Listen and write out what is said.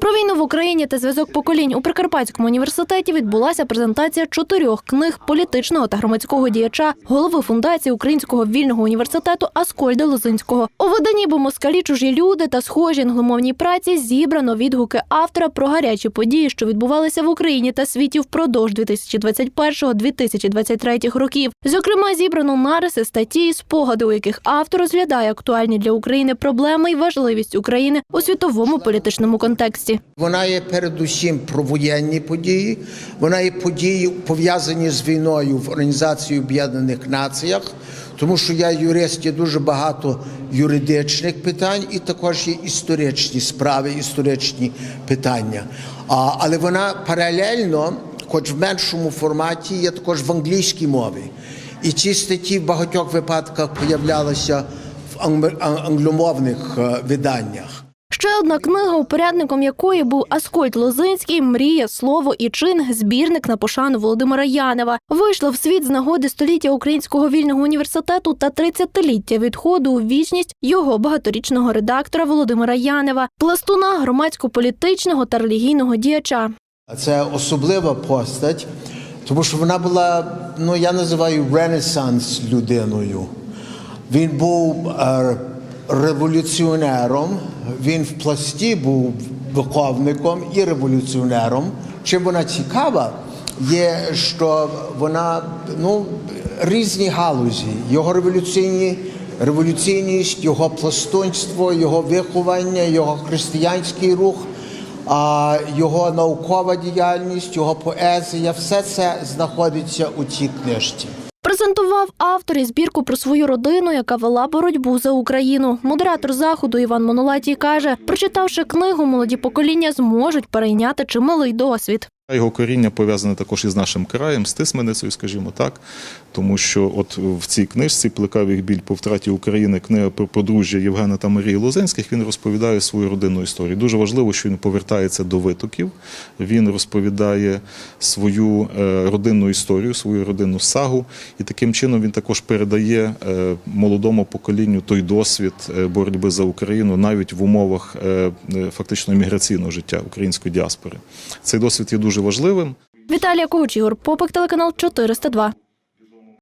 Про війну в Україні та зв'язок поколінь у Прикарпатському університеті відбулася презентація чотирьох книг політичного та громадського діяча, голови фундації Українського вільного університету Аскольда Лозинського. У виданні «Бо москалі чужі люди та схожі англомовній праці зібрано відгуки автора про гарячі події, що відбувалися в Україні та світі впродовж 2021-2023 років. Зокрема, зібрано нариси, статті і спогади, у яких автор розглядає актуальні для України проблеми і важливість України у світовому політичному контексті. Вона є передусім про воєнні події. Вона є події пов'язані з війною в Організації Об'єднаних Націях, тому що я юрист, є дуже багато юридичних питань і також є історичні справи, історичні питання. А, але вона паралельно, хоч в меншому форматі, є також в англійській мові. І ці статті в багатьох випадках появлялися в англомовних е, виданнях. Ще одна книга, упорядником якої був Аскольд Лозинський Мрія, слово і чин. Збірник на пошану Володимира Янева вийшла в світ з нагоди століття Українського вільного університету та 30-ліття відходу у вічність його багаторічного редактора Володимира Янева, пластуна громадсько-політичного та релігійного діяча. Це особлива постать, тому що вона була, ну я називаю ренесанс людиною. Він був е, революціонером, він в пласті був виховником і революціонером. Чим вона цікава, є, що вона ну, різні галузі, його революційні. Революційність, його пластунство, його виховання, його християнський рух, його наукова діяльність, його поезія все це знаходиться у цій книжці. Презентував автор і збірку про свою родину, яка вела боротьбу за Україну. Модератор заходу Іван Монолатій каже, прочитавши книгу, молоді покоління зможуть перейняти чималий досвід. Його коріння пов'язане також із нашим краєм, з тисменицею, скажімо так, тому що от в цій книжці Плекав біль по втраті України, книга про подружжя Євгена та Марії Лозенських, він розповідає свою родинну історію. Дуже важливо, що він повертається до витоків. Він розповідає свою е, родинну історію, свою родинну сагу, і таким чином він також передає е, молодому поколінню той досвід е, боротьби за Україну навіть в умовах фактично міграційного життя української діаспори. Цей досвід є дуже важливим. Віталія Когуч, Ігор Попик, телеканал 402.